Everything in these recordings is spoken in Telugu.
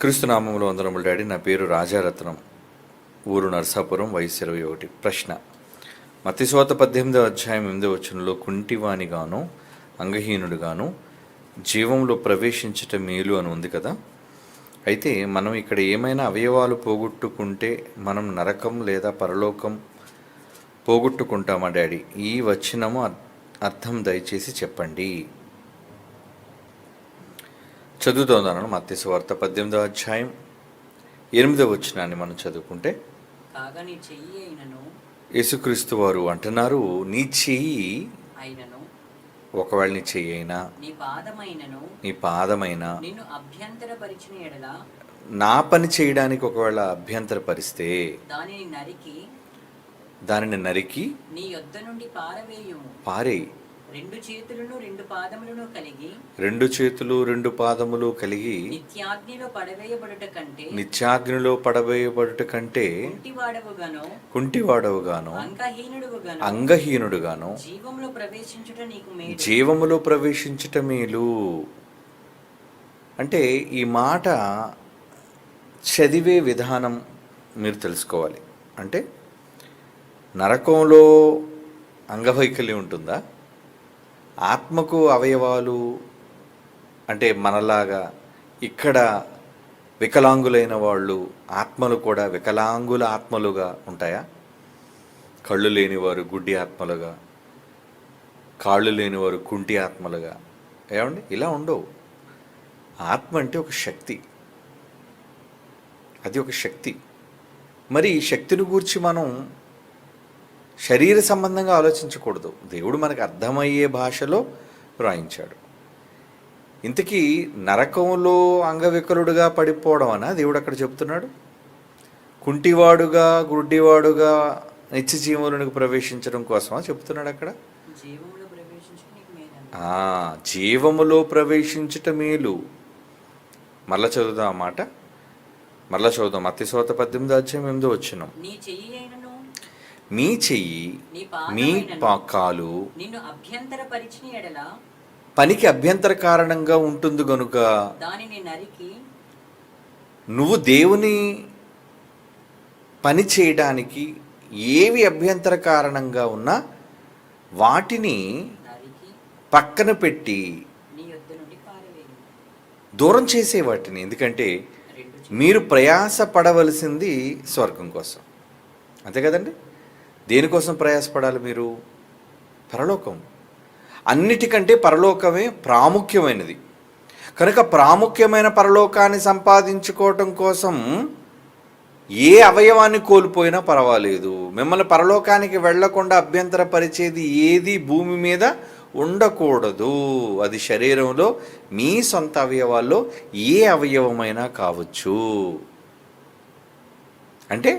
క్రీస్తునామంలో వందనములు డాడీ నా పేరు రాజారత్నం ఊరు నరసాపురం వయసు ఇరవై ఒకటి. ప్రశ్న. మతిశోత పద్దెనిమిదో అధ్యాయం ఎనిమిదో వచనంలో కుంటివానిగాను అంగహీనుడుగాను జీవంలో ప్రవేశించట మేలు అని ఉంది కదా? అయితే మనం ఇక్కడ ఏమైనా అవయవాలు పోగొట్టుకుంటే మనం నరకం లేదా పరలోకం పోగొట్టుకుంటామా డాడీ? ఈ వచనము అర్థం దయచేసి చెప్పండి. చదువుతోందన్నాను మత్స్య వార్త పద్దెనిమిదో అధ్యాయం ఎనిమిదో వచనాన్ని మనం చదువుకుంటే యేసుక్రీస్తు వారు అంటున్నారు నీ చెయ్యి ఒకవేళ నీ చెయ్యి అయినా నీ పాదమైనా నా పని చేయడానికి ఒకవేళ అభ్యంతరపరిస్తే దానిని నరికి దానిని నరికి నీ యొద్ద నుండి పారవేయుము. పారేయి. రెండు చేతులను రెండు పాదములను కలిగి రెండు చేతులు రెండు పాదములు కలిగి నిత్యాగ్నిలో పడవేయబడుట కంటే నిత్యాగ్నిలో పడవేయబడుట కంటే కుంటివాడవుగాను కుంటివాడవుగాను అంగహీనుడుగాను అంగహీనుడుగాను జీవంలో ప్రవేశించుట నీకు మేలు. జీవములో ప్రవేశించుట మేలు. అంటే ఈ మాట చదివే విధానం మీరు తెలుసుకోవాలి. అంటే నరకంలో అంగవైకల్యం ఉంటుందా? ఆత్మకు అవయవాలు అంటే మనలాగా ఇక్కడ వికలాంగులైన వాళ్ళు ఆత్మలు కూడా వికలాంగుల ఆత్మలుగా ఉంటాయా? కళ్ళు లేనివారు గుడ్డి ఆత్మలుగా కాళ్ళు లేనివారు కుంటి ఆత్మలుగా. ఏమండి? ఇలా ఉండవు. ఆత్మ అంటే ఒక శక్తి. అది ఒక శక్తి. మరి ఈ శక్తిని గూర్చి మనం శరీర సంబంధంగా ఆలోచించకూడదు. దేవుడు మనకు అర్థమయ్యే భాషలో వ్రాయించాడు. ఇంతకీ నరకంలో అంగవికలుడుగా పడిపోవడం అనా దేవుడు అక్కడ చెప్తున్నాడు? కుంటివాడుగా గుడ్డివాడుగా నిత్య జీవులకు ప్రవేశించడం కోసమా చెప్తున్నాడు అక్కడ? జీవములో ప్రవేశించుట మేలు. మరలా చదువుదాం ఆ మాట. మరలా చదువుదాం. అతిశోత పద్దెనిమిది అధ్యాయం ఎనిమిదో వచ్చినాం మీ చెయ్యి మీ పాదమైనను పా- కాలు నిన్ను అభ్యంతరపరిచిన ఎడల పనికి అభ్యంతర కారణంగా ఉంటుంది గనుక దానిని నరికి నువ్వు దేవుని పని చేయడానికి ఏవి అభ్యంతర కారణంగా ఉన్నా వాటిని పక్కన పెట్టి దూరం చేసే వాటిని. ఎందుకంటే మీరు ప్రయాస పడవలసింది స్వర్గం కోసం. అంతే కదండి? దేనికోసం ప్రయాసపడాలి మీరు? పరలోకం. అన్నిటికంటే పరలోకమే ప్రాముఖ్యమైనది. కనుక ప్రాముఖ్యమైన పరలోకాన్ని సంపాదించుకోవటం కోసం ఏ అవయవాన్ని కోల్పోయినా పర్వాలేదు. మిమ్మల్ని పరలోకానికి వెళ్ళకుండా అభ్యంతరపరిచేది ఏది భూమి మీద ఉండకూడదు. అది శరీరంలో మీ సొంత అవయవాల్లో ఏ అవయవమైనా కావచ్చు. అంటే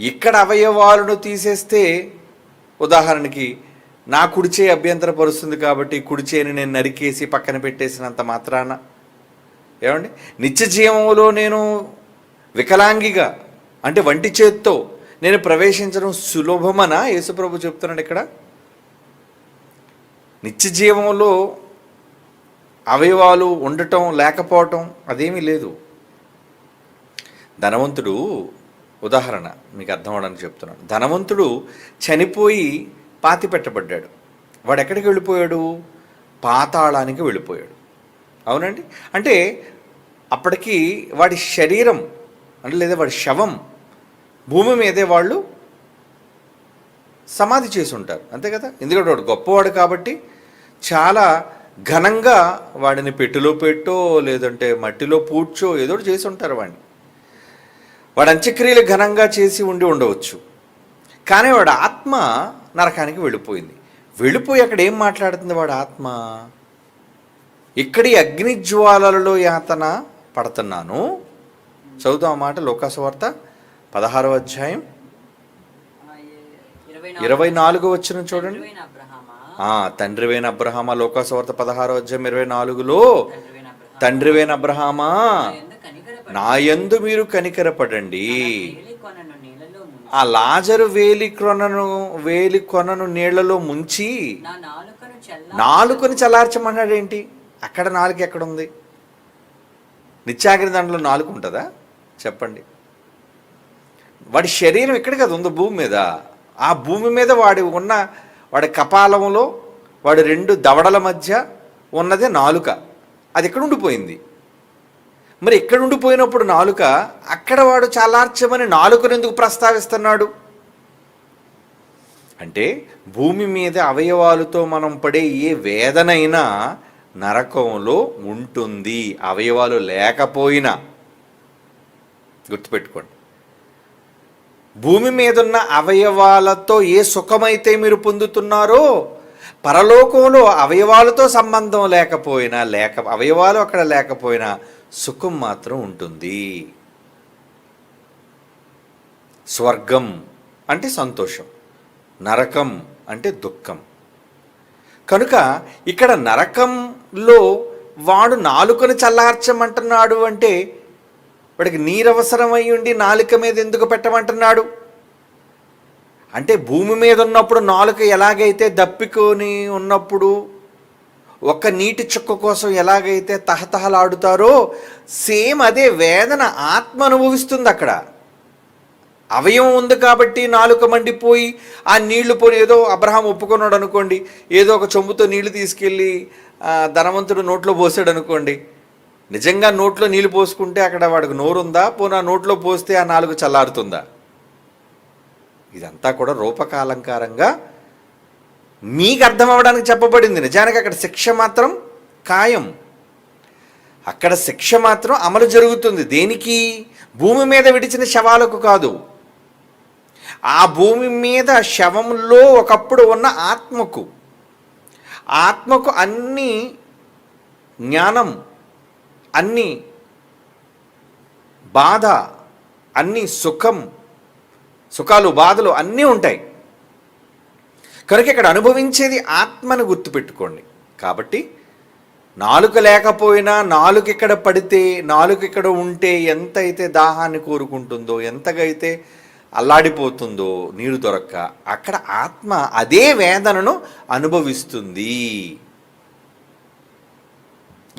ఇక్కడ అవయవాలను తీసేస్తే ఉదాహరణకి నా కుడిచే అభ్యంతరపరుస్తుంది కాబట్టి కుడిచేని నేను నరికేసి పక్కన పెట్టేసినంత మాత్రాన. ఏమండి? నిత్య జీవంలో నేను వికలాంగిగా అంటే వంటి చేత్తో నేను ప్రవేశించడం సులభమనా? యేసుప్రభు చెప్తున్నాడు ఇక్కడ. నిత్య జీవంలో అవయవాలు ఉండటం లేకపోవటం అదేమీ లేదు. ధనవంతుడు ఉదాహరణ మీకు అర్థం అవడానికి చెప్తున్నాను. ధనవంతుడు చనిపోయి పాతి పెట్టబడ్డాడు. వాడు ఎక్కడికి వెళ్ళిపోయాడు? పాతాళానికి వెళ్ళిపోయాడు. అవునండి? అంటే అప్పటికి వాడి శరీరం అంటే లేదా వాడి శవం భూమి మీదే వాళ్ళు సమాధి చేసి ఉంటారు అంతే కదా? ఎందుకంటే వాడు గొప్పవాడు కాబట్టి చాలా ఘనంగా వాడిని పెట్టులో పెట్టో లేదంటే మట్టిలో పూడ్చో ఏదో ఒకటి చేసి ఉంటారు వాడిని. వాడు అంత్యక్రియలు ఘనంగా చేసి ఉండి ఉండవచ్చు. కానీ వాడు ఆత్మ నరకానికి వెళ్ళిపోయింది. వెళ్ళిపోయి అక్కడ ఏం మాట్లాడుతుంది వాడు ఆత్మ? ఇక్కడి అగ్ని జ్వాలలలో యాతన పడుతున్నాను. చదువుతాం మాట లోకాసువార్త పదహారవ అధ్యాయం. ఇరవై నాలుగు వచ్చిన చూడండి. తండ్రివైన అబ్రహామా తండ్రివైన అబ్రహామా లోకాసువార్త పదహారో అధ్యాయం ఇరవై నాలుగులో. తండ్రివైన అబ్రహామా నాయందు నా మీరు కనికరపడండి. ఆ లాజరు వేలి కొనను వేలి కొనను నీళ్ళలో ముంచి నాలుకని నాలుకను ఏంటి అక్కడ నాలుక ఎక్కడుంది? నిత్యాగ్ని దాంట్లో నాలుగు ఉంటుందా? చెప్పండి. వాడి శరీరం ఎక్కడ కదా ఉంది భూమి మీద. ఆ భూమి మీద వాడి ఉన్న వాడి కపాలంలో వాడి రెండు దవడల మధ్య ఉన్నదే నాలుక. అది ఎక్కడ ఉండిపోయింది? మరి ఇక్కడ ఉండిపోయినప్పుడు నాలుక? అక్కడ వాడు చాలార్చమని నాలుకను ఎందుకు ప్రస్తావిస్తున్నాడు? అంటే భూమి మీద అవయవాలతో మనం పడే ఏ వేదనైనా నరకంలో ఉంటుంది. అవయవాలు లేకపోయినా. గుర్తుపెట్టుకోండి. భూమి మీద ఉన్న అవయవాలతో ఏ సుఖమైతే మీరు పొందుతున్నారో పరలోకంలో అవయవాలతో సంబంధం లేకపోయినా లేక అవయవాలు అక్కడ లేకపోయినా సుఖం మాత్రం ఉంటుంది. స్వర్గం అంటే సంతోషం. నరకం అంటే దుఃఖం. కనుక ఇక్కడ నరకంలో వాడు నాలుకను చల్లార్చమంటున్నాడు అంటే వాడికి నీరవసరమై ఉండి నాలుక మీద ఎందుకు పెట్టమంటున్నాడు? అంటే భూమి మీద ఉన్నప్పుడు నాలుక ఎలాగైతే దప్పికొని ఉన్నప్పుడు ఒక్క నీటి చుక్క కోసం ఎలాగైతే తహతహలాడుతారో సేమ్ అదే వేదన ఆత్మ అనుభవిస్తుంది అక్కడ. అవయవం ఉంది కాబట్టి నాలుక మండిపోయి ఆ నీళ్ళు పోని ఏదో అబ్రహాం ఒప్పుకున్నాడు అనుకోండి ఏదో ఒక చెంబుతో నీళ్ళు తీసుకెళ్ళి ధనవంతుడు నోట్లో పోసాడు అనుకోండి నిజంగా నోట్లో నీళ్ళు పోసుకుంటే అక్కడ వాడికి నోరుందా? పోనా నోట్లో పోస్తే ఆ నాలుగు చల్లారుతుందా? ఇదంతా కూడా రూపకాలంకారంగా మీకు అర్థం అవ్వడానికి చెప్పబడింది. నిజానికి అక్కడ శిక్ష మాత్రం ఖాయం. అక్కడ శిక్ష మాత్రం అమలు జరుగుతుంది. దేనికి? భూమి మీద విడిచిన శవాలకు కాదు. ఆ భూమి మీద శవంలో ఒకప్పుడు ఉన్న ఆత్మకు. ఆత్మకు అన్ని జ్ఞానం అన్ని బాధ అన్ని సుఖం సుఖాలు బాధలు అన్నీ ఉంటాయి. కనుక ఇక్కడ అనుభవించేది ఆత్మను గుర్తుపెట్టుకోండి. కాబట్టి నాలుక లేకపోయినా నాలుక ఇక్కడ పడితే నాలుక ఇక్కడ ఉంటే ఎంతైతే దాహాన్ని కోరుకుంటుందో ఎంతగా అయితే అల్లాడిపోతుందో నీరు దొరక్క అక్కడ ఆత్మ అదే వేదనను అనుభవిస్తుంది.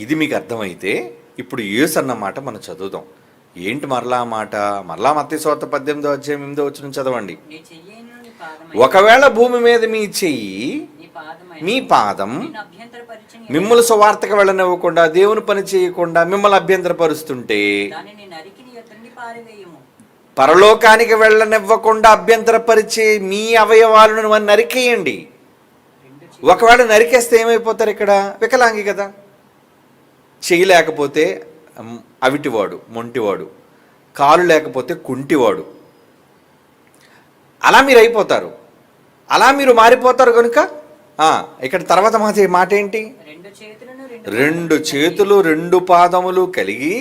ఇది మీకు అర్థమైతే ఇప్పుడు యేసు అన్నమాట మనం చదువుదాం. ఏంటి మరలా మాట? మరలా మత్తి సోత పద్దెనిమిదో అధ్యాయం ఎనిమిదో వచ్చిన చదవండి. ఒకవేళ భూమి మీద మీ చెయ్యి మీ పాదం మిమ్మల్ని సువార్తకు వెళ్ళనివ్వకుండా దేవుని పని చేయకుండా మిమ్మల్ని అభ్యంతరపరుస్తుంటే పరలోకానికి వెళ్ళనివ్వకుండా అభ్యంతరపరిచే మీ అవయవాలను నరికేయండి. ఒకవేళ నరికేస్తే ఏమైపోతారు ఇక్కడ? వికలాంగి కదా. చెయ్యి లేకపోతే మ్, అవిటివాడు మొంటివాడు. కాలు లేకపోతే కుంటివాడు. అలా మీరు అయిపోతారు. అలా మీరు మారిపోతారు కనుక ఆ, ఇక్కడ తర్వాత మాట మాట ఏంటి రెండు చేతులు రెండు పాదములు కలిగి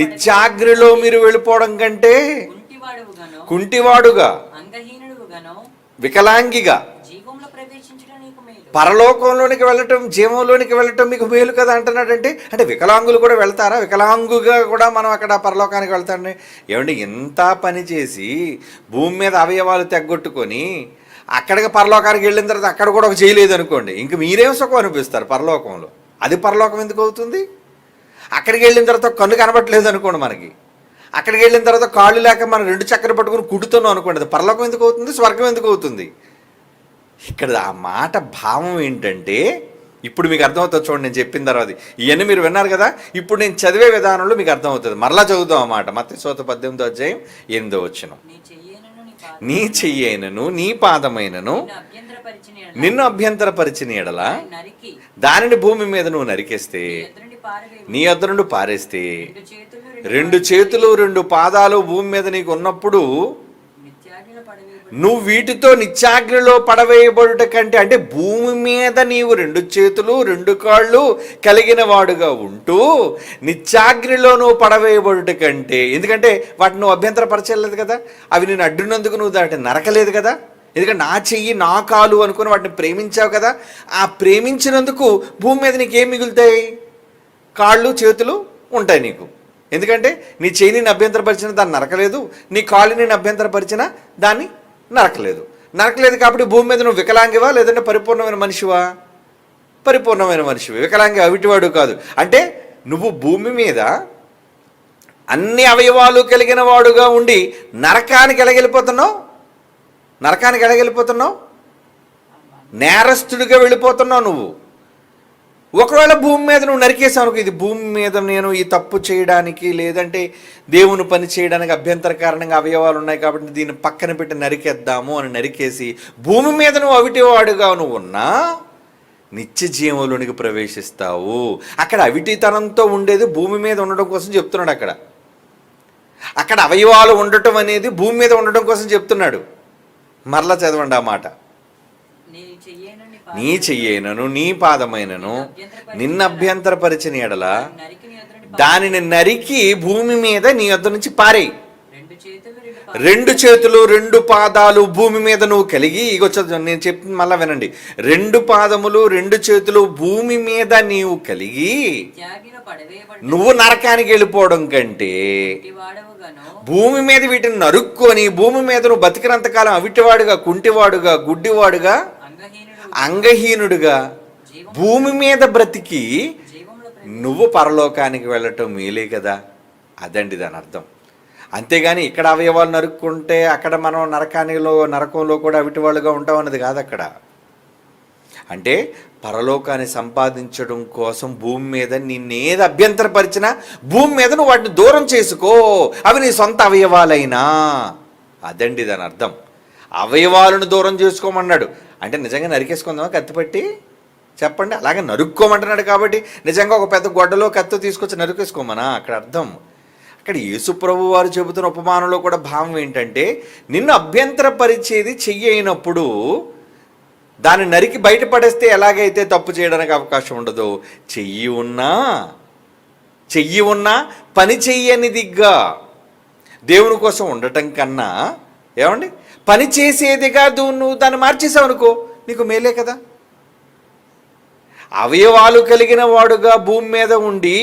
నిత్యాగ్నిలో మీరు వెళ్ళిపోవడం కంటే కుంటివాడుగా వికలాంగిగా జీవంలో ప్రవేశించడం నీకు మేలు పరలోకంలోనికి వెళ్ళటం జీవంలోనికి వెళ్ళటం మీకు మేలు కదా అంటున్నాడంటే అంటే వికలాంగులు కూడా వెళ్తారా? వికలాంగుగా కూడా మనం అక్కడ పరలోకానికి వెళ్తాండి ఏమండి ఇంత పని చేసి భూమి మీద అవయవాలు తెగ్గొట్టుకొని అక్కడికి పరలోకానికి వెళ్ళిన తర్వాత అక్కడ కూడా ఒక చేయలేదు అనుకోండి ఇంక మీరేం సుఖం అనిపిస్తారు పరలోకంలో? అది పరలోకం ఎందుకు అవుతుంది? అక్కడికి వెళ్ళిన తర్వాత కన్ను కనబట్టలేదు అనుకోండి మనకి. అక్కడికి వెళ్ళిన తర్వాత కాళ్ళు లేక మనం రెండు చక్కెర పట్టుకుని కుడుతున్నాం అనుకోండి అది పరలోకం ఎందుకు అవుతుంది? స్వర్గం ఎందుకు అవుతుంది? ఇక్కడ ఆ మాట భావం ఏంటంటే ఇప్పుడు మీకు అర్థమవుతుంది చూడండి నేను చెప్పిన తర్వాత. ఇవన్నీ మీరు విన్నారు కదా? ఇప్పుడు నేను చదివే విధానంలో మీకు అర్థమవుతుంది. మరలా చదువుతాం అన్నమాట మత్తి సోత పద్దెనిమిదో అధ్యాయం ఎనిమిదో వచ్చిన నీ చెయ్యనను నీ పాదమైనను నిన్ను అభ్యంతరపరిచిన ఎడల. దానిని భూమి మీద నువ్వు నరికేస్తే నీ అద్దరు నుండి పారేస్తే రెండు చేతులు రెండు పాదాలు భూమి మీద నీకు ఉన్నప్పుడు నువ్వు వీటితో నిత్యాగ్నిలో పడవేయబడుట కంటే అంటే భూమి మీద నీవు రెండు చేతులు రెండు కాళ్ళు కలిగిన వాడుగా ఉంటూ నిత్యాగ్నిలో నువ్వు పడవేయబడుట కంటే ఎందుకంటే వాటిని నువ్వు అభ్యంతరపరచలేదు కదా? అవి నేను అడ్డునందుకు నువ్వు దాటి నరకలేదు కదా? ఎందుకంటే నా చెయ్యి నా కాలు అనుకుని వాటిని ప్రేమించావు కదా? ఆ ప్రేమించినందుకు భూమి మీద నీకేం మిగులుతాయి? కాళ్ళు చేతులు ఉంటాయి నీకు. ఎందుకంటే నీ చెయ్యి నేను అభ్యంతరపరిచిన దాన్ని నరకలేదు. నీ కాళ్ళు నేను అభ్యంతరపరిచిన దాన్ని నరకలేదు. నరకలేదు కాబట్టి భూమి మీద నువ్వు వికలాంగివా లేదంటే పరిపూర్ణమైన మనిషివా? పరిపూర్ణమైన మనిషివి. వికలాంగి అవిటివాడు కాదు. అంటే నువ్వు భూమి మీద అన్ని అవయవాలు కలిగిన వాడుగా ఉండి నరకానికి ఎలగెళ్ళిపోతున్నావు? నరకానికి ఎలగెళ్ళిపోతున్నావు? నేరస్తుడిగా వెళ్ళిపోతున్నావు నువ్వు. ఒకవేళ భూమి మీద నువ్వు నరికేసావు ఇది భూమి మీద నేను ఈ తప్పు చేయడానికి లేదంటే దేవుని పని చేయడానికి అభ్యంతర కారణంగా అవయవాలు ఉన్నాయి కాబట్టి దీన్ని పక్కన పెట్టి నరికేద్దాము అని నరికేసి భూమి మీద నువ్వు అవిటివాడుగా నువ్వు ఉన్నా నిత్య జీవంలోనికి ప్రవేశిస్తావు. అక్కడ అవిటితనంతో ఉండేది భూమి మీద ఉండడం కోసం చెప్తున్నాడు అక్కడ. అక్కడ అవయవాలు ఉండటం అనేది భూమి మీద ఉండడం కోసం చెప్తున్నాడు. మరలా చదవండి ఆ మాట. నీ చెయ్యేనని నీ చెయ్యేనను నీ పాదమైనను నిన్నభ్యంతరపరిచిన ఎడల దానిని నరికి భూమి మీద నీ వద్ద నుంచి పారేయి. రెండు చేతులు రెండు పాదాలు భూమి మీద నువ్వు కలిగి ఇగొచ్చు నేను చెప్పి మళ్ళా వినండి. రెండు పాదములు రెండు చేతులు భూమి మీద నీవు కలిగి నువ్వు నరకానికి వెళ్ళిపోవడం కంటే భూమి మీద వీటిని నరుక్కొని భూమి మీద నువ్వు బతికినంతకాలం అవిటివాడుగా కుంటివాడుగా గుడ్డివాడుగా అంగహీనుడుగా భూమి మీద బ్రతికి నువ్వు పరలోకానికి వెళ్ళటం మేలే కదా? అదండి దాని అర్థం. అంతేగాని ఇక్కడ అవయవాలు నరుక్కుంటే అక్కడ మనం నరకానిలో నరకంలో కూడా అవిటి వాళ్ళుగా ఉంటాం అన్నది కాదు అక్కడ. అంటే పరలోకాన్ని సంపాదించడం కోసం భూమి మీద నిన్నేది అభ్యంతరపరిచినా భూమి మీద నువ్వు వాటిని దూరం చేసుకో. అవి నీ సొంత అవయవాలైనా. అదండి దాని అర్థం. అవయవాలను దూరం చేసుకోమన్నాడు. అంటే నిజంగా నరికేసుకుందామా కత్తిపట్టి చెప్పండి. అలాగే నరుక్కోమంటున్నాడు కాబట్టి నిజంగా ఒక పెద్ద గొడ్డలో కత్తి తీసుకొచ్చి నరుకేసుకోమనా? అక్కడ అర్థం. అక్కడ యేసుప్రభు వారు చెబుతున్న ఉపమానంలో కూడా భావం ఏంటంటే నిన్ను అభ్యంతరపరిచేది చెయ్యి అయినప్పుడు దాన్ని నరికి బయటపడేస్తే ఎలాగైతే తప్పు చేయడానికి అవకాశం ఉండదు చెయ్యి ఉన్నా చెయ్యి ఉన్నా పని చెయ్యనిదిగా దేవుని కోసం ఉండటం కన్నా ఏమండి? పని చేసేదిగా నువ్వు దాన్ని మార్చేసావు అనుకో నీకు మేలే కదా. అవయవాలు కలిగిన వాడుగా భూమి మీద ఉండి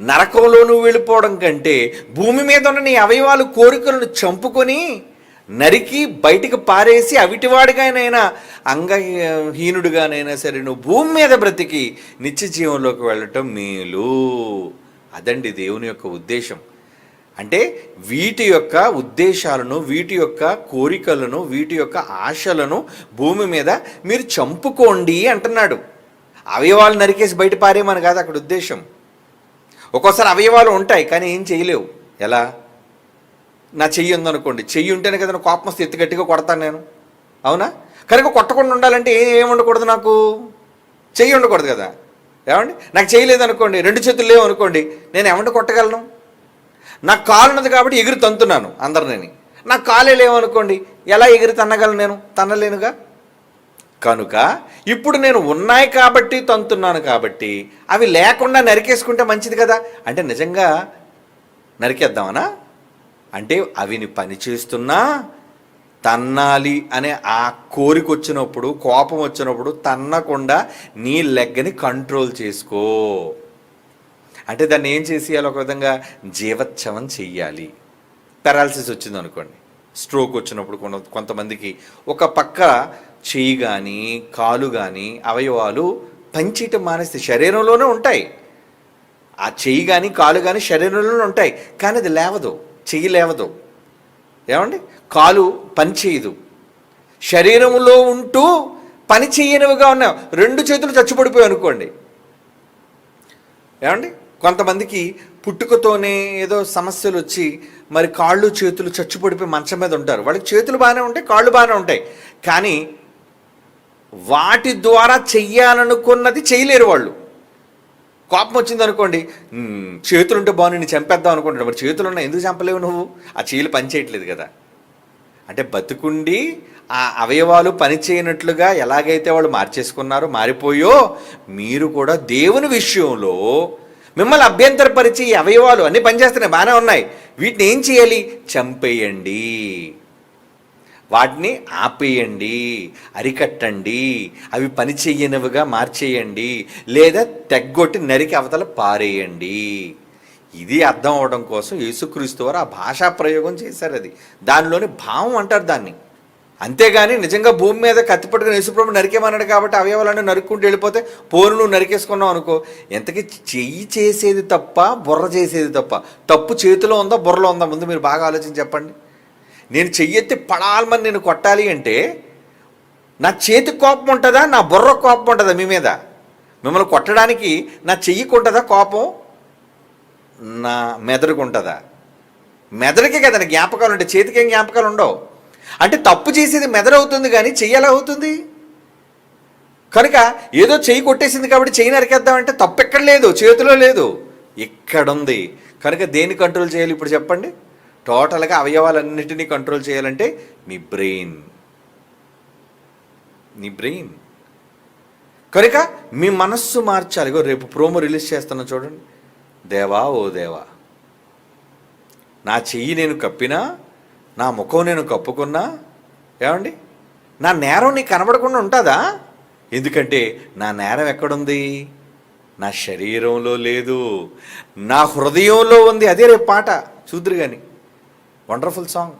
నరకంలో నువ్వు వెళ్ళిపోవడం కంటే భూమి మీద ఉన్న నీ అవయవాలు కోరికలను చంపుకొని నరికి బయటికి పారేసి అవిటివాడిగానైనా అంగహీనుడిగానైనా సరే నువ్వు భూమి మీద బ్రతికి నిత్య జీవంలోకి వెళ్ళటం మేలు. అదండి దేవుని యొక్క ఉద్దేశం. అంటే వీటి యొక్క ఉద్దేశాలను వీటి యొక్క కోరికలను వీటి యొక్క ఆశలను భూమి మీద మీరు చంపుకోండి అంటున్నాడు. అవయవాలు నరికేసి బయట పారేమని కాదు అక్కడ ఉద్దేశం. ఒక్కోసారి అవయవాలు ఉంటాయి కానీ ఏం చేయలేవు. ఎలా? నా చెయ్యి ఉందనుకోండి. చెయ్యి ఉంటేనే కదా కోపం వస్తే గట్టిగా కొడతాను నేను. అవునా? కనుక కొట్టకుండా ఉండాలంటే ఏం ఉండకూడదు నాకు? చెయ్యి ఉండకూడదు కదా. ఏమండి? నాకు చేయలేదు అనుకోండి రెండు చేతులు లేవు అనుకోండి నేను ఏమంటే కొట్టగలను? నాకు కాలు ఉన్నది కాబట్టి ఎగిరి తంతున్నాను అందరిని నాకు కాలే లేవనుకోండి ఎలా ఎగిరి తన్నగలను నేను? తన్నలేనుగా? కనుక ఇప్పుడు నేను ఉన్నాయి కాబట్టి తంతున్నాను కాబట్టి అవి లేకుండా నరికేసుకుంటే మంచిది కదా? అంటే నిజంగా నరికేద్దామనా? అంటే అవిని పని చేస్తున్నా తన్నాలి అనే ఆ కోరిక వచ్చినప్పుడు కోపం వచ్చినప్పుడు తన్నకుండా నీ లెగ్గని కంట్రోల్ చేసుకో. అంటే దాన్ని ఏం చేసేయాలి? ఒక విధంగా జీవచ్ఛవం చెయ్యాలి. పెరాలసిస్ వచ్చింది అనుకోండి. స్ట్రోక్ వచ్చినప్పుడు కొంత కొంతమందికి ఒక పక్క చేయి కానీ కాలు కానీ అవయవాలు పంచేయటం మానేస్తే శరీరంలోనే ఉంటాయి. ఆ చెయ్యి కానీ కాలు కానీ శరీరంలోనే ఉంటాయి. కానీ అది లేవదు. చెయ్యి లేవదు. ఏమండి? కాలు పని చేయదు. శరీరంలో ఉంటూ పని చేయనివిగా ఉన్నావు రెండు చేతులు చచ్చిపడిపోయి అనుకోండి. ఏమండి? కొంతమందికి పుట్టుకతోనే ఏదో సమస్యలు వచ్చి మరి కాళ్ళు చేతులు చచ్చిపడిపోయి మంచం మీద ఉంటారు. వాళ్ళకి చేతులు బాగానే ఉంటాయి కాళ్ళు బాగానే ఉంటాయి. కానీ వాటి ద్వారా చెయ్యాలనుకున్నది చేయలేరు వాళ్ళు. కోపం వచ్చింది అనుకోండి చేతులుంటే బాగుంది నేను చంపేద్దాం అనుకుంటాడు. మరి చేతులు ఉన్నాయి ఎందుకు చంపలేవు నువ్వు? ఆ చేయలు పని చేయట్లేదు కదా. అంటే బతుకుండి ఆ అవయవాలు పని చేయనట్లుగా ఎలాగైతే వాళ్ళు మార్చేసుకున్నారో మారిపోయో మీరు కూడా దేవుని విషయంలో మిమ్మల్ని అభ్యంతరపరిచి ఈ అవయవాలు అన్నీ పనిచేస్తున్నాయి బాగానే ఉన్నాయి. వీటిని ఏం చేయాలి? చంపేయండి. వాటిని ఆపేయండి. అరికట్టండి. అవి పని చేయనివిగా మార్చేయండి. లేదా తెగ్గొట్టి నరికి అవతల పారేయండి. ఇది అర్థం అవడం కోసం యేసుక్రీస్తు వారు ఆ భాషా ప్రయోగం చేశారు అది. దానిలోని భావం అంటారు దాన్ని. అంతేగాని నిజంగా భూమి మీద కత్తి పట్టుకుని యేసుప్రభు నరికేమన్నాడు కాబట్టి అవయవాలన్నీ నరుక్కుంటూ వెళ్ళిపోతే పోను నువ్వు నరికేసుకున్నావు అనుకో. ఎంతకి చెయ్యి చేసేది తప్ప బుర్ర చేసేది తప్ప. తప్పు చేతిలో ఉందా బుర్రలో ఉందా? ముందు మీరు బాగా ఆలోచించి చెప్పండి. నేను చెయ్యెత్తి పడాలమని నేను కొట్టాలి అంటే నా చేతి కోపం ఉంటుందా నా బుర్ర కోపం ఉంటుందా మీ మీద? మిమ్మల్ని కొట్టడానికి నా చెయ్యికి ఉంటుందా కోపం? నా మెదడుకు ఉంటుందా? మెదడుకే కదా జ్ఞాపకాలు ఉంటాయి చేతికి ఏం జ్ఞాపకాలు ఉండవు? అంటే తప్పు చేసేది మెదడు అవుతుంది కానీ చెయ్యి అవుతుంది? కనుక ఏదో చెయ్యి కొట్టేసింది కాబట్టి చెయ్యి నరికేద్దామంటే తప్పు ఎక్కడ లేదు చేతిలో లేదు. ఇక్కడ ఉంది కనుక దేన్ని కంట్రోల్ చేయాలి ఇప్పుడు చెప్పండి? టోటల్గా అవయవాలన్నిటినీ కంట్రోల్ చేయాలంటే మీ బ్రెయిన్ నీ బ్రెయిన్ కనుక మీ మనస్సు మార్చాలి. రేపు ప్రోమో రిలీజ్ చేస్తున్నా చూడండి. దేవా ఓ దేవా. నా చెయ్యి నేను కప్పినా నా ముఖం నేను కప్పుకున్నా? ఏమండి? నా నేరం నీకు కనబడకుండా ఉంటుందా? ఎందుకంటే నా నేరం ఎక్కడుంది? నా శరీరంలో లేదు. నా హృదయంలో ఉంది. అదే రేపు పాట. చూద్దరు కానీ వండర్ఫుల్ సాంగ్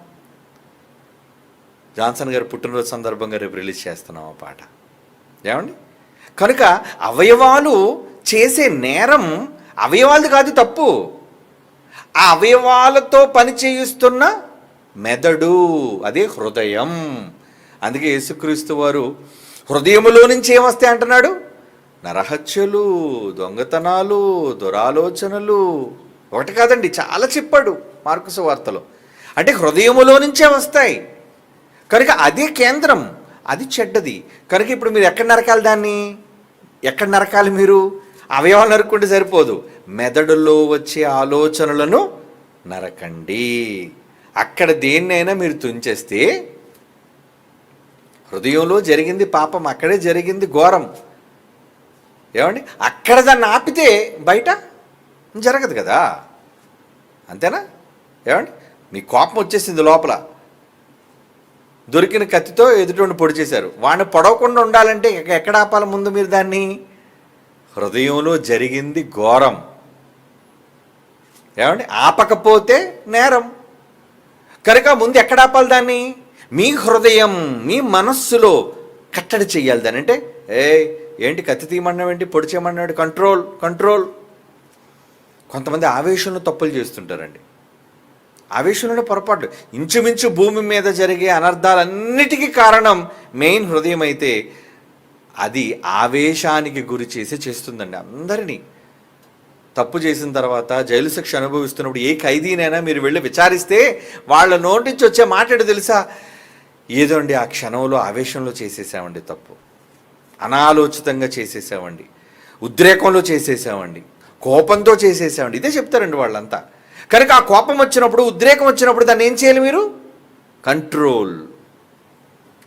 జాన్సన్ గారు పుట్టినరోజు సందర్భంగా రేపు రిలీజ్ చేస్తున్నాం ఆ పాట. ఏమండి? కనుక అవయవాలు చేసే నేరం అవయవాలు కాదు తప్పు. ఆ అవయవాలతో పని చేయిస్తున్న మెదడు అదే హృదయం. అందుకే యేసుక్రీస్తు వారు హృదయములో నుంచి ఏమొస్తాయి అంటున్నాడు? నరహత్యలు దొంగతనాలు దురాలోచనలు. ఒకటి కాదండి చాలా చెప్పాడు మార్కుసు వార్తలో. అంటే హృదయములో నుంచే వస్తాయి. కనుక అదే కేంద్రం అది చెడ్డది. కనుక ఇప్పుడు మీరు ఎక్కడ నరకాలి దాన్ని? ఎక్కడ నరకాలి మీరు? అవయవాలు నరుక్కుంటే సరిపోదు. మెదడులో వచ్చే ఆలోచనలను నరకండి. అక్కడ దేన్నైనా మీరు తుంచేస్తే హృదయంలో జరిగింది పాపం అక్కడే జరిగింది ఘోరం. ఏమండి? అక్కడ దాన్ని ఆపితే బయట జరగదు కదా. అంతేనా? ఏమండి? మీ కోపం వచ్చేసింది లోపల. దొరికిన కత్తితో ఎదుటి పొడి చేశారు. వాడిని పొడవకుండా ఉండాలంటే ఎక్కడ ఆపాలి ముందు మీరు దాన్ని? హృదయంలో జరిగింది ఘోరం. ఏమండి? ఆపకపోతే నేరం. కనుక ముందు ఎక్కడ ఆపాలి దాన్ని? మీ హృదయం మీ మనస్సులో కట్టడి చేయాలి దాన్ని. అంటే ఏ ఏంటి కత్తి తీయమన్నావు ఏంటి? పొడి చేయమన్నాడు కంట్రోల్ కంట్రోల్ కొంతమంది ఆవేశంలో తప్పులు చేస్తుంటారండి. ఆవేశంలోనే పొరపాటు ఇంచుమించు భూమి మీద జరిగే అనర్థాలన్నిటికీ కారణం మెయిన్ హృదయం అయితే అది ఆవేశానికి గురి చేసి చేస్తుందండి అందరినీ. తప్పు చేసిన తర్వాత జైలు శిక్ష అనుభవిస్తున్నప్పుడు ఏ ఖైదీనైనా మీరు వెళ్ళి విచారిస్తే వాళ్ళ నోటి నుంచి వచ్చే మాట్లాడు తెలుసా? ఏదో అండి ఆ క్షణంలో ఆవేశంలో చేసేసామండి తప్పు. అనాలోచితంగా చేసేసామండి. ఉద్రేకంలో చేసేసామండి. కోపంతో చేసేసామండి. ఇదే చెప్తారండి వాళ్ళంతా. కనుక ఆ కోపం వచ్చినప్పుడు ఉద్రేకం వచ్చినప్పుడు దాన్ని ఏం చేయాలి మీరు? కంట్రోల్.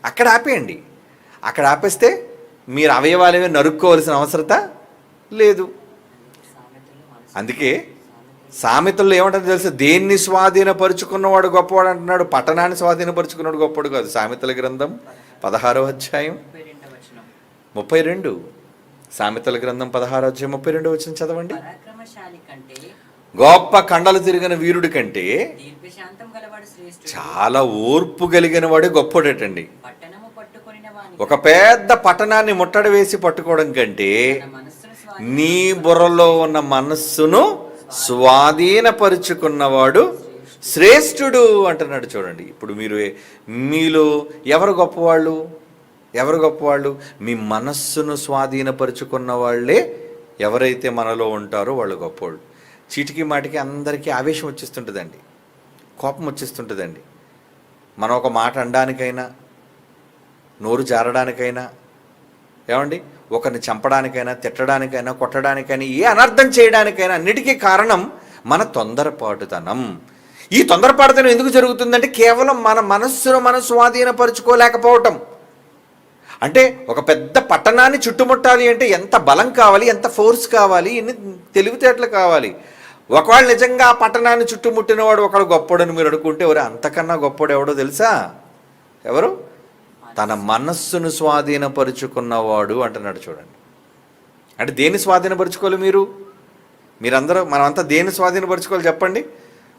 అక్కడ ఆపేయండి. అక్కడ ఆపేస్తే మీరు అవయవాలమే నరుక్కోవాల్సిన అవసరత లేదు. అందుకే సామెతల్లో ఏమంటారు తెలుసు? దేన్ని స్వాధీనపరుచుకున్నవాడు గొప్పవాడు అంటున్నాడు. పట్టణాన్ని స్వాధీనపరుచుకున్నాడు గొప్పవాడు కాదు. సామెతల గ్రంథం పదహారో అధ్యాయం ముప్పై రెండు. సామెతల గ్రంథం పదహారో అధ్యాయం ముప్పై రెండు వచ్చిన చదవండి. గొప్ప కండలు తిరిగిన వీరుడి కంటే చాలా ఓర్పు కలిగిన వాడే గొప్పడటండి. ఒక పెద్ద పట్టణాన్ని ముట్టడి వేసి పట్టుకోవడం కంటే నీ బుర్రలో ఉన్న మనస్సును స్వాధీనపరుచుకున్నవాడు శ్రేష్ఠుడు అంటున్నాడు చూడండి. ఇప్పుడు మీరు మీలో ఎవరు గొప్పవాళ్ళు? ఎవరు గొప్పవాళ్ళు? మీ మనస్సును స్వాధీనపరుచుకున్న వాళ్ళే ఎవరైతే మనలో ఉంటారో వాళ్ళు గొప్పవాళ్ళు చీటికి మాటికి అందరికీ ఆవేశం వచ్చేస్తుంటుందండి. కోపం వచ్చేస్తుంటుందండి. మనం ఒక మాట అనడానికైనా నోరు జారడానికైనా ఏమండి? ఒకరిని చంపడానికైనా తిట్టడానికైనా కొట్టడానికైనా ఏ అనర్థం చేయడానికైనా అన్నిటికీ కారణం మన తొందరపాటుతనం. ఈ తొందరపాటుతనం ఎందుకు జరుగుతుందంటే కేవలం మన మనస్సును మనం స్వాధీనపరుచుకోలేకపోవటం. అంటే ఒక పెద్ద పట్టణాన్ని చుట్టుముట్టాలి అంటే ఎంత బలం కావాలి ఎంత ఫోర్స్ కావాలి ఎన్ని తెలివితేటలు కావాలి. ఒకవేళ నిజంగా ఆ పట్టణాన్ని చుట్టుముట్టినవాడు ఒకడు గొప్పడని మీరు అనుకుంటే ఎవరు అంతకన్నా గొప్పడు ఎవడో తెలుసా? ఎవరు? తన మనస్సును స్వాధీనపరుచుకున్నవాడు అంటున్నాడు చూడండి. అంటే దేన్ని స్వాధీనపరుచుకోవాలి మీరు? మీరందరూ మనమంతా దేన్ని స్వాధీనపరుచుకోవాలి చెప్పండి?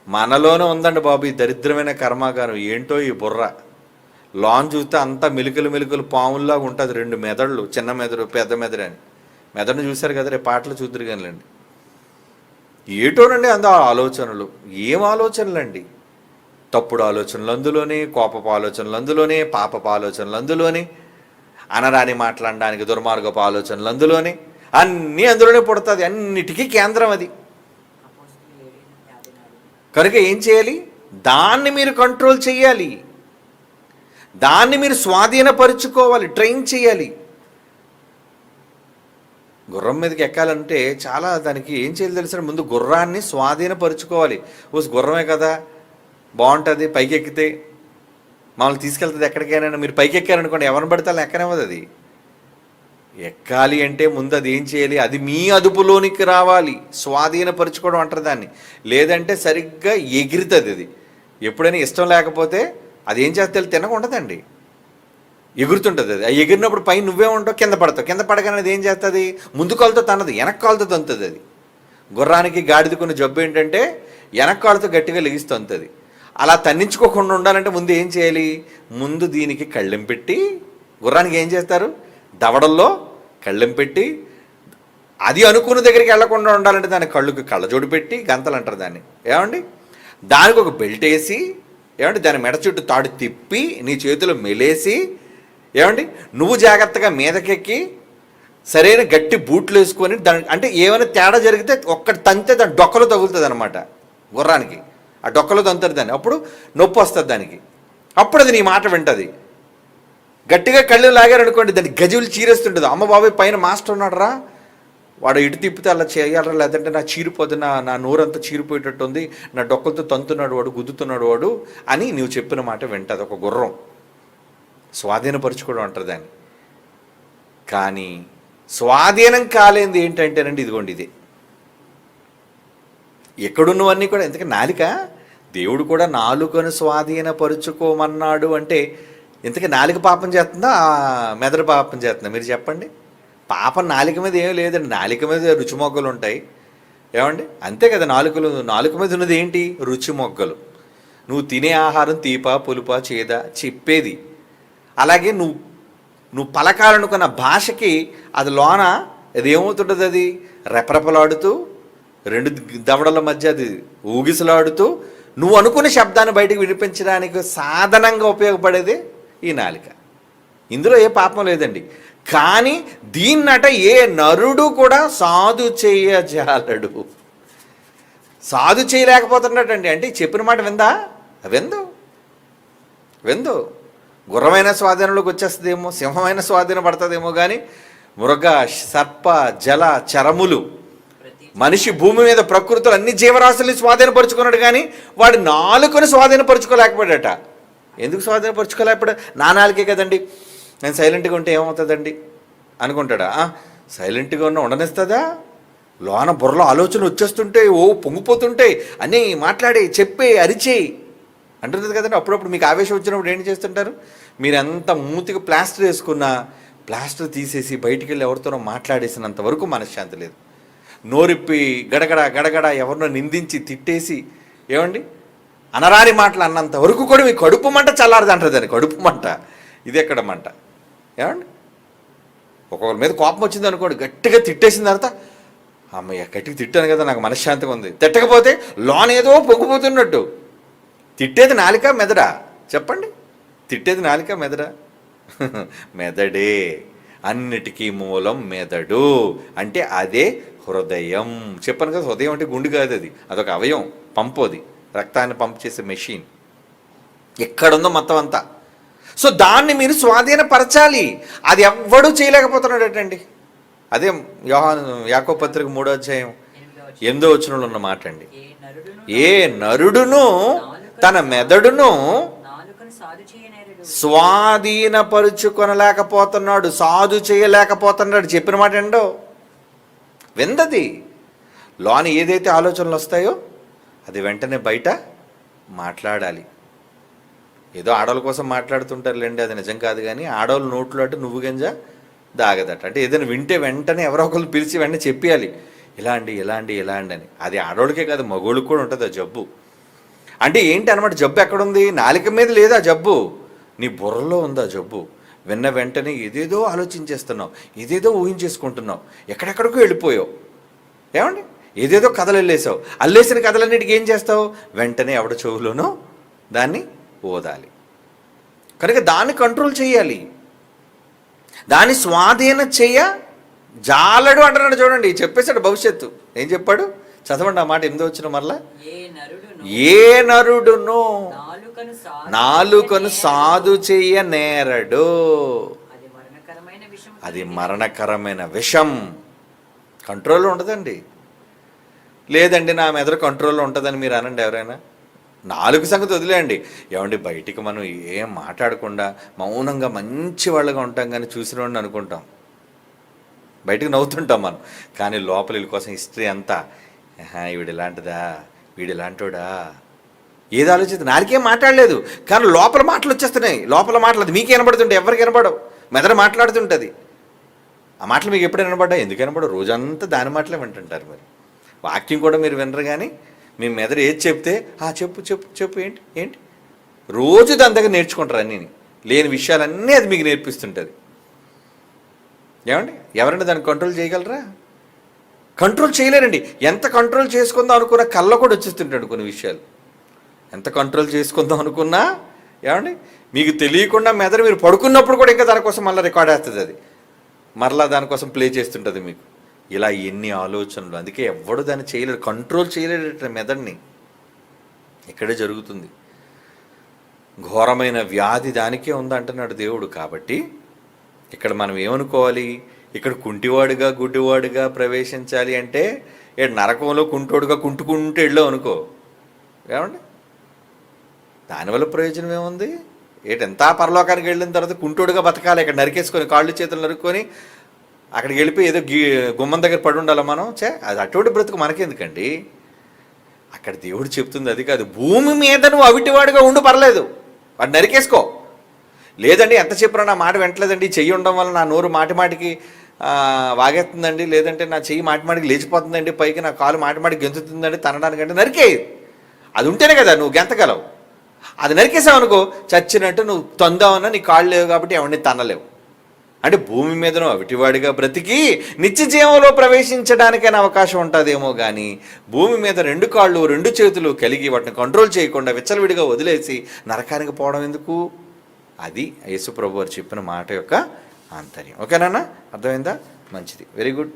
మనలోనే ఉందండి బాబు ఈ దరిద్రమైన కర్మాగారం. ఏంటో ఈ బుర్ర. లాన్ చూస్తే అంతా మెలికలు మెలికలు పాముల్లాగా ఉంటుంది రెండు మెదళ్ళు చిన్న మెదడు పెద్ద మెదడు అని. మెదడును చూశారు కదా రేపు పాటలు చూద్దరు కానిలేండి ఏటోనండి అంద ఆలోచనలు. ఏం ఆలోచనలండి? తప్పుడు ఆలోచనలు అందులోనే కోపపు ఆలోచనలు అందులోనే పాపపు ఆలోచనలు అందులోనే అనరాని మాట్లాడడానికి దుర్మార్గపు ఆలోచనలు అందులోనే అన్నీ అందులోనే పుడుతుంది. అన్నిటికీ కేంద్రం అది. కనుక ఏం చేయాలి? దాన్ని మీరు కంట్రోల్ చేయాలి. దాన్ని మీరు స్వాధీనపరుచుకోవాలి ట్రైన్ చేయాలి. గుర్రం మీదకి ఎక్కాలంటే చాలా దానికి ఏం చేయాలి తెలిసిన ముందు గుర్రాన్ని స్వాధీనపరుచుకోవాలి. ఓ గుర్రమే కదా? బాగుంటుంది పైకి ఎక్కితే మమ్మల్ని తీసుకెళ్తుంది ఎక్కడికైనా మీరు పైకి ఎక్కారనుకోండి ఎవరిని పడితే ఎక్కనివ్వదు అది. ఎక్కాలి అంటే ముందు అది ఏం చేయాలి? అది మీ అదుపులోనికి రావాలి. స్వాధీనపరుచుకోవడం అంటారు దాన్ని. లేదంటే సరిగ్గా ఎగిరుతుంది అది. ఎప్పుడైనా ఇష్టం లేకపోతే అది ఏం చేస్తే తినకుండదండి ఎగురుతుంటుంది అది. ఎగిరినప్పుడు పైన నువ్వే ఉంటావు కింద పడతావు. కింద పడగానే అది ఏం చేస్తుంది? ముందు కాలుతో తనది వెనక కాలుతో తంతుంది అది. గుర్రానికి గాడిదకున్న జబ్బు ఏంటంటే వెనక కాలుతో గట్టిగా లెగిస్తుంది అలా తన్నించుకోకుండా ఉండాలంటే ముందు ఏం చేయాలి? ముందు దీనికి కళ్ళెం పెట్టి గుర్రానికి ఏం చేస్తారు? దవడల్లో కళ్ళెం పెట్టి అది అనుకున్న దగ్గరికి వెళ్ళకుండా ఉండాలంటే దాని కళ్ళుకి కళ్ళజోడు పెట్టి గంతలు అంటారు దాన్ని. ఏమండి? దానికి ఒక బెల్ట్ వేసి ఏమండి? దాని మెడ చుట్టూ తాడు తిప్పి నీ చేతిలో మెలేసి ఏమండి? నువ్వు జాగ్రత్తగా మీదకెక్కి సరైన గట్టి బూట్లు వేసుకొని దాని అంటే ఏమైనా తేడా జరిగితే ఒక్కటి తంతే దాని డొక్కలు తగులుతుంది అనమాట గుర్రానికి. ఆ డొక్కలో తంతారు దాన్ని. అప్పుడు నొప్పి వస్తుంది దానికి. అప్పుడు అది నీ మాట వింటది. గట్టిగా కళ్ళు లాగారనుకోండి దాన్ని గజులు చీరేస్తుంటుంది. అమ్మ బాబాయ్ పైన మాస్టర్ ఉన్నాడు రా వాడు ఇటు తిప్పితే అలా చేయాలరా లేదంటే నా చీరిపోదు నా నా నోరంతా చీరిపోయేటట్టు ఉంది నా డొక్కలతో తంతున్నాడు వాడు గుద్దుతున్నాడు వాడు అని నువ్వు చెప్పిన మాట వింటది. ఒక గుర్రం. స్వాధీనపరుచుకోవడం అంటారు దాన్ని. కానీ స్వాధీనం కాలేంది ఏంటంటేనండి ఇదిగోండి ఇది. ఎక్కడున్నవన్నీ కూడా ఎందుకంటే నాలిక దేవుడు కూడా నాలుకను స్వాధీనపరుచుకోమన్నాడు అంటే ఇంతకీ నాలుక పాపం చేస్తుందా? మెదడు పాపం చేస్తుందా? మీరు చెప్పండి. పాపం నాలుక మీద ఏం లేదండి. నాలుక మీద రుచి మొగ్గలు ఉంటాయి. ఏమండి? అంతే కదా నాలుకలు. నాలుక మీద ఉన్నది ఏంటి? రుచి మొగ్గలు. నువ్వు తినే ఆహారం తీప పులుప చేద చెప్పేది. అలాగే నువ్వు నువ్వు పలకాలనుకున్న భాషకి అది లోన అది ఏమవుతుంటుంది అది? రెపరెపలాడుతూ రెండు దవడల మధ్య అది ఊగిసలాడుతూ నువ్వు అనుకున్న శబ్దాన్ని బయటకు వినిపించడానికి సాధనంగా ఉపయోగపడేది ఈ నాలిక. ఇందులో ఏ పాపం లేదండి. కానీ దీన్నట ఏ నరుడు కూడా సాధు చేయజాలడు. సాధు చేయలేకపోతున్నాడండి అంటే చెప్పిన మాట విందా? విందు. విందు. గుర్రమైన స్వాధీనంలోకి వచ్చేస్తుందేమో సింహమైన స్వాధీనం పడుతుందేమో కానీ మృగ సర్ప జల చరములు మనిషి భూమి మీద ప్రకృతిలో అన్ని జీవరాశుల్ని స్వాధీనపరుచుకున్నాడు కానీ వాడు నాలుకను స్వాధీనపరుచుకోలేకపోయాడట. ఎందుకు స్వాధీనపరుచుకోలేకపోయాడు? నా నాలుకే కదండి. నేను సైలెంట్గా ఉంటే ఏమవుతుందండి? అనుకుంటాడా? సైలెంట్గా ఉన్న ఉండనిస్తుందా? లోన బుర్రలో ఆలోచన వచ్చేస్తుంటే ఓ పొంగిపోతుంటాయి అన్నీ మాట్లాడే చెప్పే అరిచేయి అంటున్నది కదండి అప్పుడప్పుడు మీకు ఆవేశం వచ్చినప్పుడు ఏం చేస్తుంటారు? మీరు ఎంత మూతికి ప్లాస్టర్ వేసుకున్నా ప్లాస్టర్ తీసేసి బయటికి వెళ్ళి ఎవరితోనో మాట్లాడేసినంత వరకు మనశ్శాంతి లేదు. నోరిప్పి గడగడ గడగడ ఎవరినో నిందించి తిట్టేసి ఏమండి? అనరాని మాటలు అన్నంత వరకు కూడా మీ కడుపు మంట చల్లారదు అంటారు దాన్ని. కడుపు మంట. ఇది ఎక్కడ మంట? ఏమండి? ఒక్కొక్కరి మీద కోపం వచ్చింది అనుకోండి గట్టిగా తిట్టేసిన తర్వాత అమ్మయ్య గట్టిగా తిట్టాను కదా నాకు మనశ్శాంతిగా ఉంది. తిట్టకపోతే లోన్ ఏదో పొంగిపోతున్నట్టు. తిట్టేది నాలిక మెదడా. చెప్పండి. తిట్టేది నాలిక మెదడా? మెదడే. అన్నిటికీ మూలం మెదడు. అంటే అదే హృదయం. చెప్పాను కదా హృదయం అంటే గుండె కాదు అది. అదొక అవయవం పంపు అది. రక్తాన్ని పంప్ చేసే మెషిన్. ఎక్కడుందో మొత్తం అంతా. సో దాన్ని మీరు స్వాధీనపరచాలి. అది ఎవ్వడూ చేయలేకపోతున్నాడటండి అదే యోహాను యాకో పత్రిక మూడో అధ్యాయం. ఎనిమిదో వచనంలో ఉన్న మాట అండి ఏ నరుడును తన మెదడును స్వాధీనపరుచుకొనలేకపోతున్నాడు సాధు చేయలేకపోతున్నాడు. చెప్పిన మాట ఏంటో? విందది. లోని ఏదైతే ఆలోచనలు వస్తాయో అది వెంటనే బయట మాట్లాడాలి. ఏదో ఆడవాళ్ళ కోసం మాట్లాడుతుంటారులేండి అది నిజం కాదు కానీ ఆడవాళ్ళు నోట్లో అంటే నువ్వు గంజ దాగదట. అంటే ఏదైనా వింటే వెంటనే ఎవరో ఒకరు పిలిచి వెంటనే చెప్పేయాలి. ఇలా అండి ఇలా అండి ఇలా అండి అని. అది ఆడవాళ్ళకే కాదు మగోళ్ళకి కూడా ఉంటుంది ఆ జబ్బు. అంటే ఏంటి అనమాట జబ్బు ఎక్కడుంది? నాలిక మీద లేదా జబ్బు? నీ బుర్రలో ఉందా జబ్బు? విన్న వెంటనే ఏదేదో ఆలోచించేస్తున్నావు ఏదేదో ఊహించేసుకుంటున్నావు ఎక్కడెక్కడికో వెళ్ళిపోయావు. ఏమండి? ఏదేదో కథలు అల్లేసావు అల్లేసిన కథలన్నిటికీ ఏం చేస్తావు? వెంటనే ఎవడ చెవులోనో దాన్ని ఓదాలి. కనుక దాన్ని కంట్రోల్ చేయాలి. దాన్ని స్వాధీన చెయ్య జాలడు అంటున్నాడు చూడండి చెప్పేశాడు భవిష్యత్తు. ఏం చెప్పాడు? చదవండి ఆ మాట ఎనిమిదో వచ్చిన మరలా. ఏ నరుడును. నాలుకను సాధు చెయ్య నేరడు. అది మరణకరమైన విషం. కంట్రోల్లో ఉండదండి. లేదండి నా మెదడు కంట్రోల్లో ఉంటుందని మీరు అనండి ఎవరైనా? నాలుగు సంగతి వదిలేయండి. ఏమండి బయటికి మనం ఏం మాట్లాడకుండా మౌనంగా మంచి వాళ్ళగా ఉంటాం కానీ చూసిన వాడిని అనుకుంటాం. బయటికి నవ్వుతుంటాం మనం. కానీ లోపల వీళ్ళ కోసం హిస్టరీ అంతా "ఆహా, వీడు ఇలాంటిదా? వీడు ఇలాంటోడా? ఏది ఆలోచిస్తుంది నాకేం మాట్లాడలేదు. కానీ లోపల మాటలు వచ్చేస్తున్నాయి. లోపల మాటలు అది మీకు వినబడుతుంటే ఎవరికి వినబడవు? మెదడు మాట్లాడుతుంటుంది. ఆ మాటలు మీకు ఎప్పుడు వినబడ్డా ఎందుకు వినబడవు? రోజంతా దాని మాటలే వింటుంటారు మరి. వాక్యం కూడా మీరు వినరు కానీ మీ మెదడు ఏది చెప్తే ఆ చెప్పు చెప్పు చెప్పు ఏంటి ఏంటి? రోజు దాని దగ్గర నేర్చుకుంటారు అన్నీ లేని విషయాలన్నీ అది మీకు నేర్పిస్తుంటుంది. ఏమండి? ఎవరైనా దాన్ని కంట్రోల్ చేయగలరా? కంట్రోల్ చేయలేరండి. ఎంత కంట్రోల్ చేసుకుందాం అనుకున్న కళ్ళ కూడా వచ్చేస్తుంటాడు కొన్ని విషయాలు. ఎంత కంట్రోల్ చేసుకుందాం అనుకున్నా? ఏమండి? మీకు తెలియకుండా మెదడు మీరు పడుకున్నప్పుడు కూడా ఇంకా దానికోసం మళ్ళీ రికార్డ్ వేస్తుంది అది. మరలా దానికోసం ప్లే చేస్తుంటుంది మీకు. ఇలా ఎన్ని ఆలోచనలు. అందుకే ఎవడు దాన్ని చేయలేడు. కంట్రోల్ చేయలేడు మెదడుని. ఇక్కడే జరుగుతుంది. ఘోరమైన వ్యాధి దానికే ఉందంటున్నాడు దేవుడు. కాబట్టి ఇక్కడ మనం ఏమనుకోవాలి? ఇక్కడ కుంటివాడుగా గుడ్డివాడుగా ప్రవేశించాలి అంటే ఏడు నరకంలో కుంటోడుగా కుంటుకుంటూ వెళ్ళావు అనుకో. ఏమండి? దానివల్ల ప్రయోజనం ఏముంది? ఏటంతా పరలోకానికి వెళ్ళిన తర్వాత కుంటోడుగా బతకాలి ఇక్కడ నరికేసుకొని కాళ్ళు చేతులు నరుక్కొని అక్కడికి వెళ్ళిపోయి ఏదో గీ గుమ్మం దగ్గర పడి ఉండాలి మనం? చే అది అటువంటి బ్రతుకు మనకెందుకండి? అక్కడ దేవుడు చెప్తుంది అది కాదు. భూమి మీద నువ్వు అవిటివాడుగా ఉండు పర్లేదు. వాడు నరికేసుకో. లేదండి ఎంత చెప్పినా నా మాట వెంటలేదండి. చెయ్యి ఉండడం వల్ల నా నోరు మాటి మాటికి వాగేస్తుందండి. లేదంటే నా చెయ్యి మాటి మాటికి లేచిపోతుందండి. పైకి నా కాలు మాటి మాటికి గెంతుతుందండి. తనడానికంటే నరికే అది ఉంటేనే కదా నువ్వు గెంతగలవు. అది నరికేసావు అనుకో చచ్చినట్టు నువ్వు తొందావన్నా నీ కాళ్ళు లేవు కాబట్టి ఎవరిని తనలేవు అంటే భూమి మీద నువ్వు అవిటివాడిగా బ్రతికి నిత్య జీవంలో ప్రవేశించడానికైనా అవకాశం ఉంటుందేమో కానీ భూమి మీద రెండు కాళ్ళు రెండు చేతులు కలిగి వాటిని కంట్రోల్ చేయకుండా విచ్చలవిడిగా వదిలేసి నరకానికి పోవడం ఎందుకు? అది యేసుప్రభు వారు చెప్పిన మాట యొక్క ఆంతర్యం. ఓకేనా అర్థమైందా? మంచిది. Very good